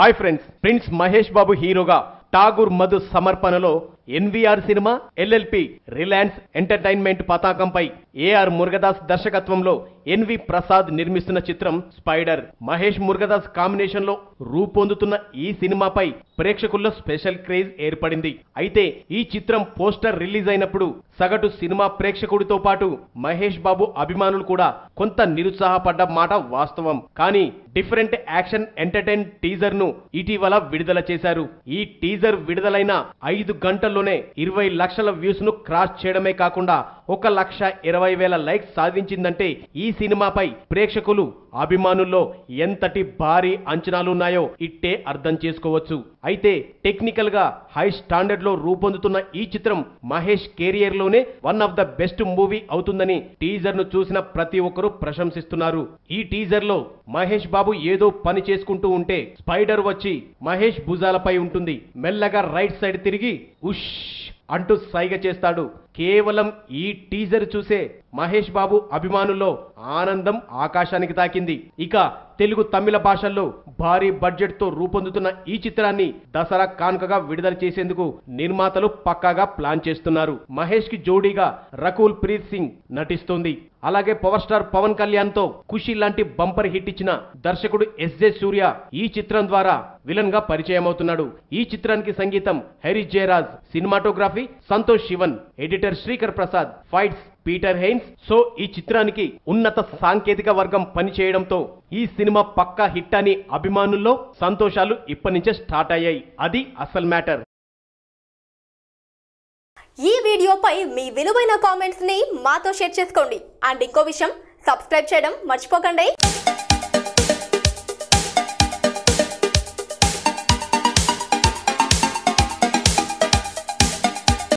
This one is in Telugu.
Hi friends prince Mahesh Babu హీరోగా ఠాగూర్ మధు సమర్పణలో NVR cinema LLP Reliance entertainment పతాకంపై ఏఆర్ మురుగదాస్ దర్శకత్వంలో ఎన్వి ప్రసాద్ నిర్మిస్తున్న చిత్రం స్పైడర్. మహేష్ మురుగదాస్ కాంబినేషన్లో రూపొందుతున్న ఈ సినిమాపై ప్రేక్షకుల్లో స్పెషల్ క్రేజ్ ఏర్పడింది. అయితే ఈ చిత్రం పోస్టర్ రిలీజ్ అయినప్పుడు సగటు సినిమా ప్రేక్షకుడితో పాటు మహేష్ బాబు అభిమానులు కూడా కొంత నిరుత్సాహపడ్డ మాట వాస్తవం. కానీ డిఫరెంట్ యాక్షన్ ఎంటర్టైన్ టీజర్ను ఇటీవల విడుదల చేశారు. ఈ టీజర్ విడుదలైన ఐదు గంటల్లోనే ఇరవై లక్షల వ్యూస్ను క్రాస్ చేయడమే కాకుండా ఒక లక్ష ఇరవై వేల లైక్స్ సాధించిందంటే ఈ సినిమాపై ప్రేక్షకులు అభిమానుల్లో ఎంతటి భారీ అంచనాలున్నాయో ఇట్టే అర్థం చేసుకోవచ్చు. అయితే టెక్నికల్గా హై స్టాండర్డ్లో రూపొందుతున్న ఈ చిత్రం Mahesh కెరియర్లోనే one of the best movie అవుతుందని టీజర్ను చూసిన ప్రతి ఒక్కరూ ప్రశంసిస్తున్నారు. ఈ టీజర్లో మహేష్ బాబు ఏదో పని చేసుకుంటూ ఉంటే స్పైడర్ వచ్చి మహేష్ భుజాలపై ఉంటుంది. మెల్లగా రైట్ సైడ్ తిరిగి ఉష్ అంటూ సైగ చేస్తాడు. కేవలం ఈ టీజర్ చూసే మహేష్ బాబు అభిమానుల్లో ఆనందం ఆకాశానికి తాకింది. ఇక తెలుగు తమిళ భాషల్లో భారీ బడ్జెట్తో రూపొందుతున్న ఈ చిత్రాన్ని దసరా కానుకగా విడుదల చేసేందుకు నిర్మాతలు పక్కాగా ప్లాన్ చేస్తున్నారు. మహేష్కి జోడీగా రకుల్ ప్రీత్ సింగ్ నటిస్తోంది. అలాగే పవర్ స్టార్ పవన్ కళ్యాణ్తో ఖుషి లాంటి బంపర్ హిట్ ఇచ్చిన దర్శకుడు ఎస్జే సూర్య ఈ చిత్రం ద్వారా విలన్గా పరిచయం అవుతున్నాడు ఈ చిత్రానికి సంగీతం Hari Jayaraj cinematography Santosh Sivan edit editor Sreekar Prasad fights Peter Hein. So ఈ చిత్రానికి ఉన్నత సాంకేతిక వర్గం పనిచేయడంతో ఈ సినిమా పక్కా హిట్ అని అభిమానుల్లో సంతోషాలు ఇప్పటి నుంచే స్టార్ట్ అయ్యాయి. అది అసలు మ్యాటర్. ఈ వీడియోపై మీ విలువైన కామెంట్స్ని మాతో షేర్ చేసుకోండి. అండ్ ఇంకో విషయం సబ్స్క్రైబ్ చేయడం మర్చిపోకండి.